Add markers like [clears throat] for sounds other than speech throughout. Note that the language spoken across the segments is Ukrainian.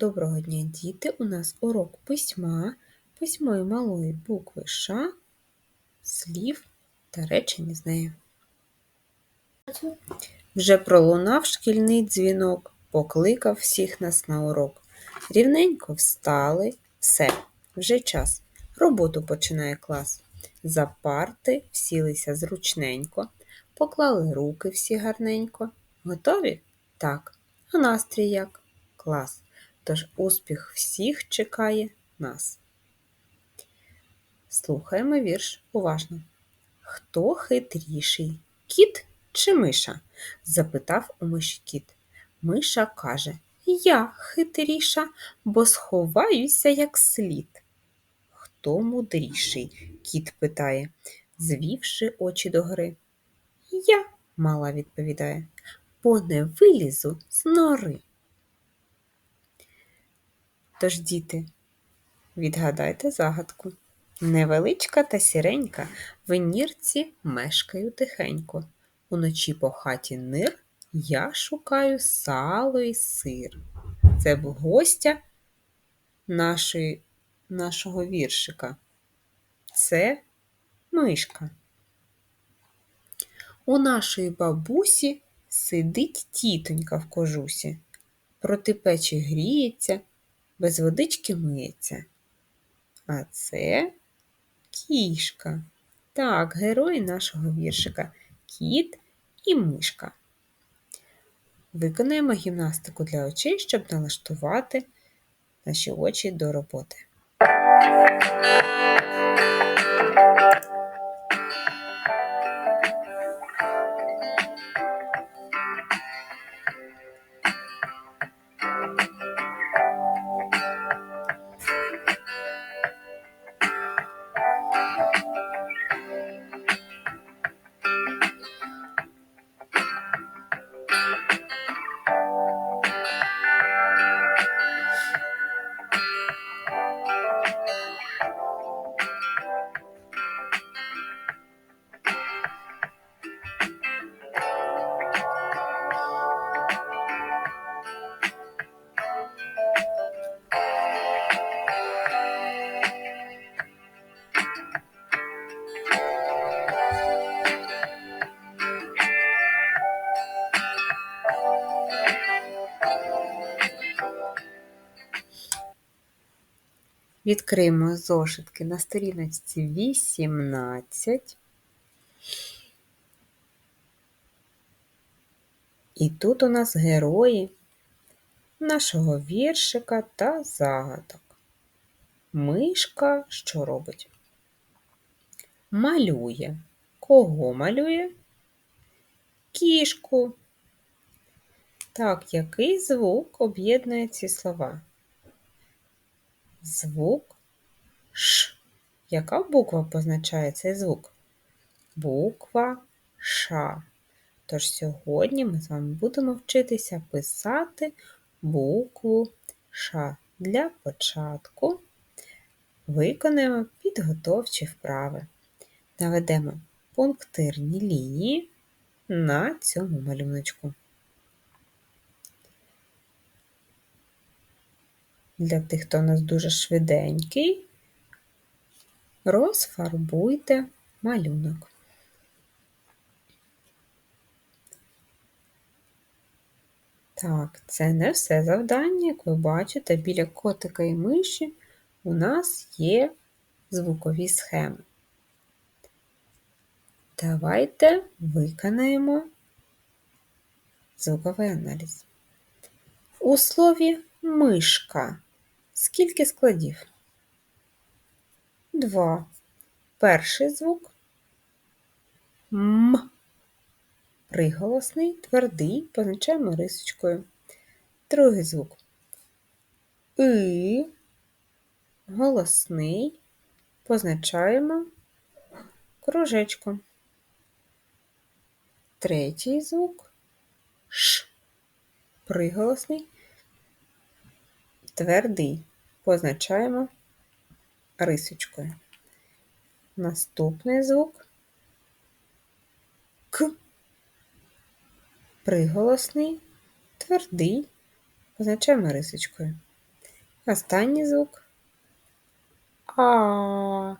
Доброго дня, діти! У нас урок письма, письмо і малої букви Ш, слів та речення з нею. Вже пролунав шкільний дзвінок, покликав всіх нас на урок. Рівненько встали, все, вже час. Роботу починає клас. За парти всілися зручненько, поклали руки всі гарненько. Готові? Так. А настрій як? Клас. Тож успіх всіх чекає нас. Слухаємо вірш уважно. Хто хитріший? Кіт чи миша? запитав у миші кіт. Миша каже Я хитріша, бо сховаюся як слід. Хто мудріший? Кіт питає, звівши очі догори. Я, мала відповідає, бо не вилізу з нори. Тож, діти, відгадайте загадку. Невеличка та сіренька в нірці мешкаю тихенько. Уночі по хаті нир я шукаю сало і сир. Це був гостя нашої, нашого віршика. Це мишка. У нашої бабусі сидить тітонька в кожусі, проти печі гріється, без водички миється. А це кішка. Так, герої нашого віршика кіт і мишка. Виконаємо гімнастику для очей, щоб налаштувати наші очі до роботи. Відкриємо зошитки на сторіночці 18. І тут у нас герої нашого віршика та загадок. Мишка що робить? Малює. Кого малює? Кішку. Так, який звук об'єднує ці слова? Звук Ш. Яка буква позначає цей звук? Буква Ш. Тож сьогодні ми з вами будемо вчитися писати букву Ш. Для початку виконаємо підготовчі вправи. Наведемо пунктирні лінії на цьому малюночку. Для тих, хто у нас дуже швиденький, розфарбуйте малюнок. Так, це не все завдання, як ви бачите, біля котика і миші у нас є звукові схеми. Давайте виконаємо звуковий аналіз. У слові мишка Скільки складів? Два. Перший звук М. Приголосний, твердий, позначаємо рисочкою. Другий звук И. Голосний, позначаємо кружечком. Третій звук Ш. Приголосний, твердий позначаємо рисочкою. Наступний звук К. Приголосний, твердий, позначаємо рисочкою. Останній звук А.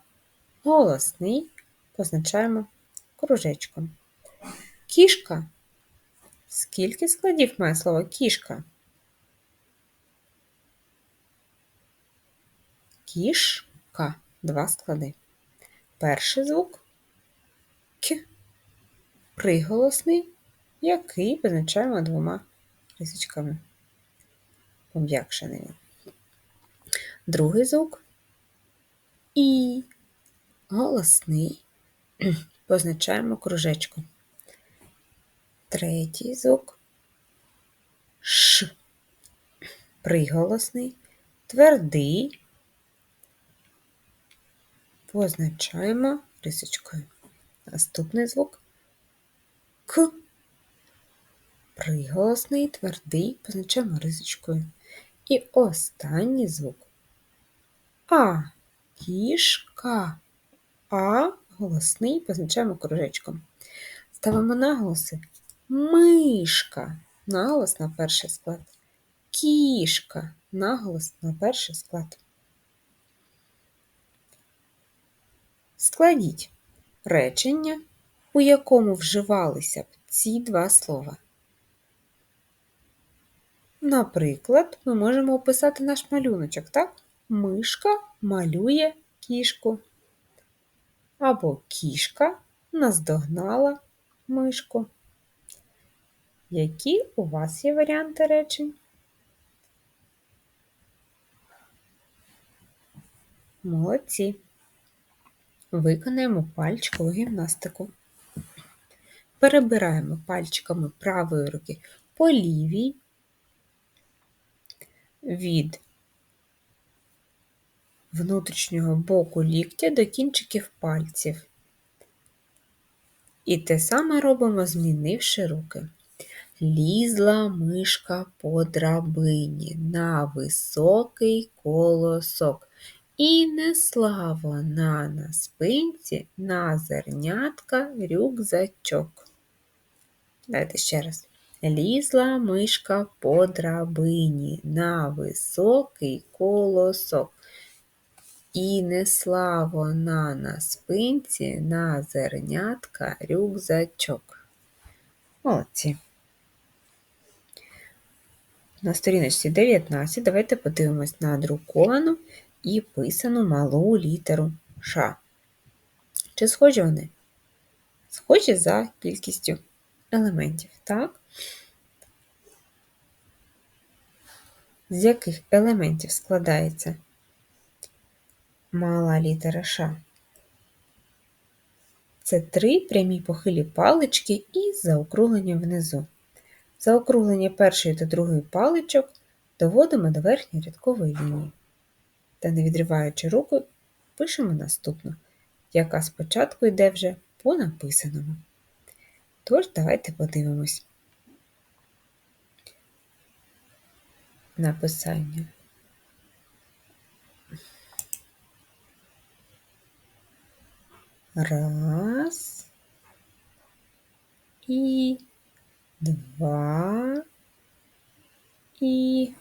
Голосний позначаємо кружечком. Кішка. Скільки складів має слово кішка? Кішка. Два склади. Перший звук К. Приголосний, який позначаємо двома рисочками. Пом'якшений. Другий звук І. Голосний. [clears throat] Позначаємо кружечком. Третій звук Ш. Приголосний, твердий. Позначаємо рисочкою. Наступний звук К. Приголосний, твердий, позначаємо рисочкою. І останній звук А. Кішка. А голосний позначаємо кружечком. Ставимо наголоси мишка. Наголос на перший склад. Кішка. Наголос на перший склад. Складіть речення, у якому вживалися б ці два слова. Наприклад, ми можемо описати наш малюночок, так? Мишка малює кішку. Або кішка наздогнала мишку. Які у вас є варіанти речень? Молодці. Виконаємо пальчикову гімнастику. Перебираємо пальчиками правої руки по лівій від внутрішнього боку ліктя до кінчиків пальців. І те саме робимо, змінивши руки. Лізла мишка по драбині на високий колосок. І несла вона на спинці на зернятка рюкзачок. Давайте ще раз. Лізла мишка по драбині на високий колосок. І несла вона на спинці на зернятка рюкзачок. Молодці. На сторіночці 19 давайте подивимось на друковану і писану малу літеру Ш. Чи схожі вони? Схожі за кількістю елементів, так? З яких елементів складається мала літера Ш? Це три прямі похилі палички і заокруглення внизу. Заокруглення першої та другої паличок доводимо до верхньої рядкової лінії. Та, не відриваючи руку, пишемо наступну, яка спочатку йде вже по написаному. Тож, давайте подивимось. Написання. Раз і два і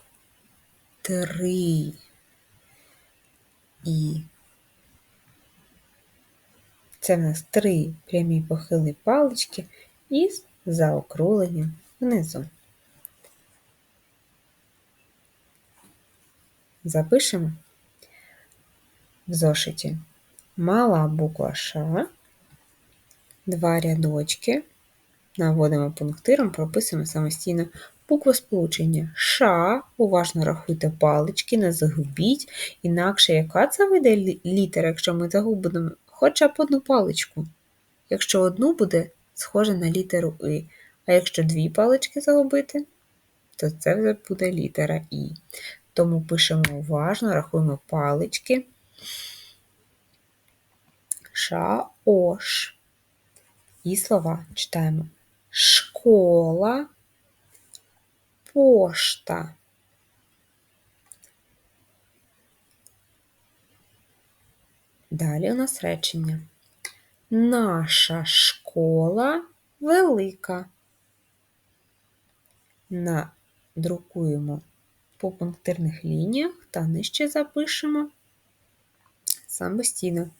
три і це в нас три прямі похили палички із заокругленням внизу. Запишемо в зошиті мала буква Ш, два рядочки, наводимо пунктиром, прописуємо самостійно букву сполучення Ш, уважно рахуйте палички, не загубіть, інакше яка це вийде літера, якщо ми загубимо хоча б одну паличку. Якщо одну буде схоже на літеру И, а якщо дві палички загубити, то це вже буде літера І. Тому пишемо уважно, рахуємо палички. Ша-ош. І слова читаємо школа, пошта. Далі у нас речення. Наша школа велика. Надрукуємо по пунктирних лініях та нижче запишемо самостійно.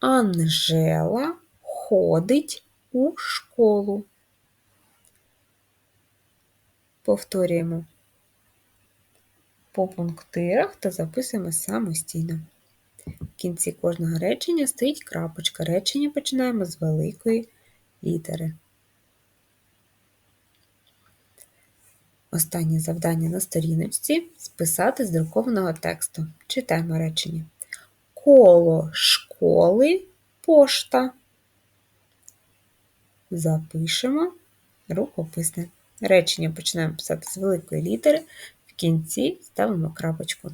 Анжела ходить у школу. Повторюємо по пунктирах та записуємо самостійно. В кінці кожного речення стоїть крапочка. Речення починаємо з великої літери. Останнє завдання на сторіночці списати з друкованого тексту. Читаємо речення. Коло школи пошта. Запишемо рукописне. Речення починаємо писати з великої літери, в кінці ставимо крапочку.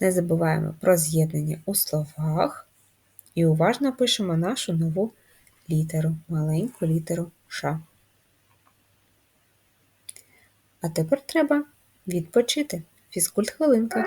Не забуваємо про з'єднання у словах і уважно пишемо нашу нову літеру, маленьку літеру Ш. А тепер треба відпочити. Фізкульт хвилинка.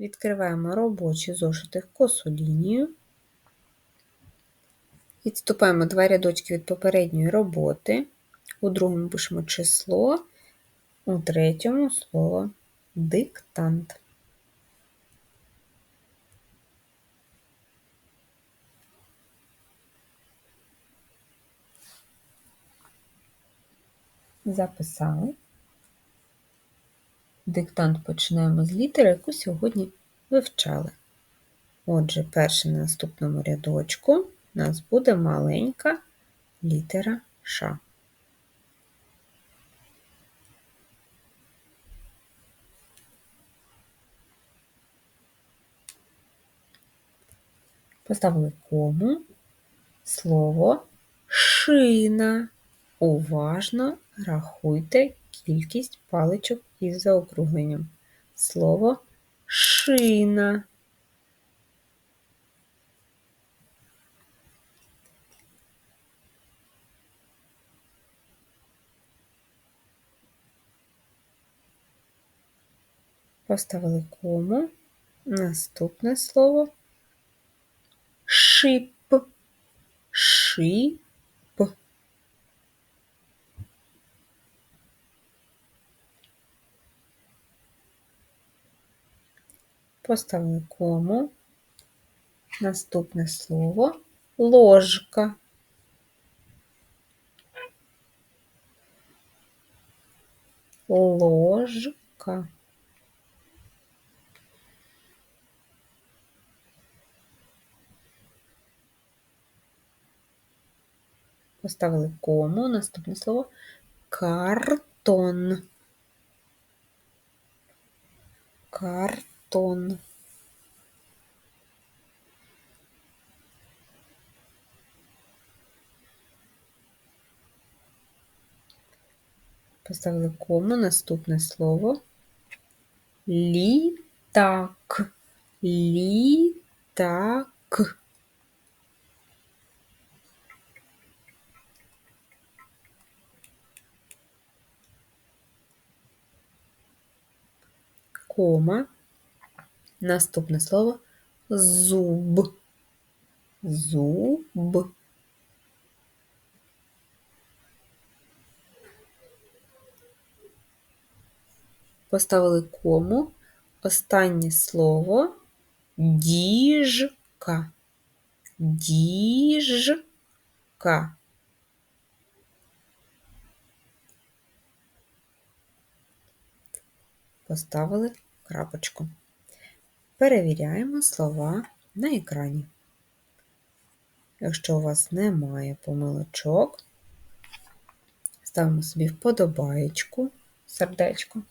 Відкриваємо робочі зошити косу лінію. Відступаємо два рядочки від попередньої роботи. У другому пишемо число, у третьому слово диктант. Записали. Диктант починаємо з літери, яку сьогодні вивчали. Отже, перше на наступному рядочку у нас буде маленька літера Ш. Поставили кому слово шина. Уважно рахуйте кількість паличок із заокругленням. Слово шина. Поставили кому. Наступне слово шип. Шип. Поставили кому. Наступне слово ложка. Ложка. Поставили кому. Наступне слово картон. Картон тонн Поставили кому наступное слово. Ли так, ли так. Кома. Наступне слово зуб. Зуб. Поставили кому. Останнє слово діжка. Діжка. Поставили крапочку. Перевіряємо слова на екрані. Якщо у вас немає помилочок, ставимо собі вподобаєчку, сердечко.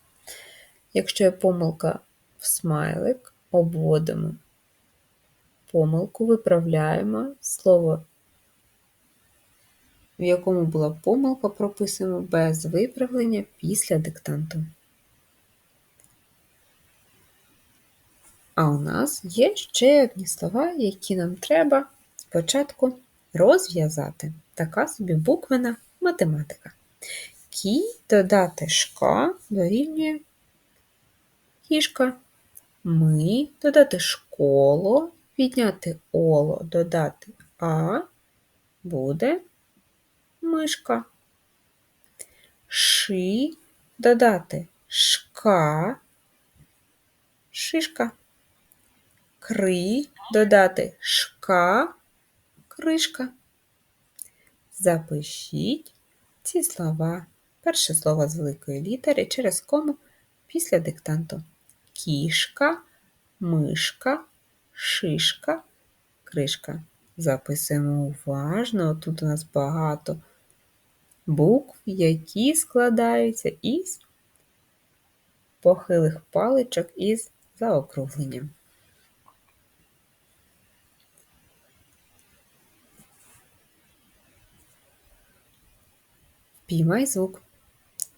Якщо є помилка в смайлик, обводимо помилку, виправляємо слово, в якому була помилка, прописуємо без виправлення після диктанту. А у нас є ще одні слова, які нам треба спочатку розв'язати. Така собі буквена математика. Кі додати шка дорівнює кішка. Ми додати школо, підняти оло, додати а буде мишка. Ши додати шка, шишка. Кри додати шка, кришка. Запишіть ці слова. Перше слово з великої літери через кому після диктанту. Кішка, мишка, шишка, кришка. Записуємо уважно. Тут у нас багато букв, які складаються із похилих паличок із заокругленням. Піймай звук.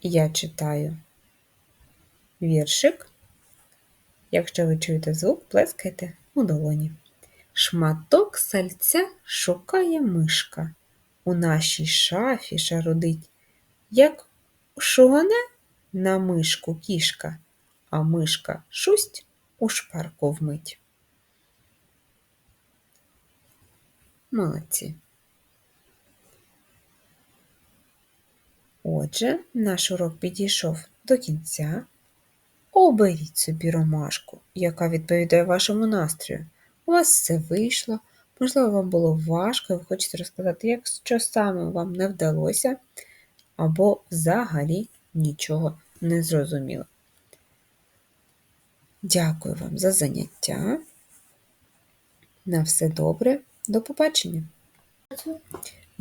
Я читаю віршик. Якщо ви чуєте звук, плескайте у долоні. Шматок сальця шукає мишка. У нашій шафі шарудить, як шугане на мишку кішка, а мишка шусть у шпарку вмить. Молодці. Отже, наш урок підійшов до кінця. Оберіть собі ромашку, яка відповідає вашому настрою. У вас все вийшло, можливо, вам було важко, і ви хочете розказати, як що саме вам не вдалося, або взагалі нічого не зрозуміло. Дякую вам за заняття. На все добре, до побачення!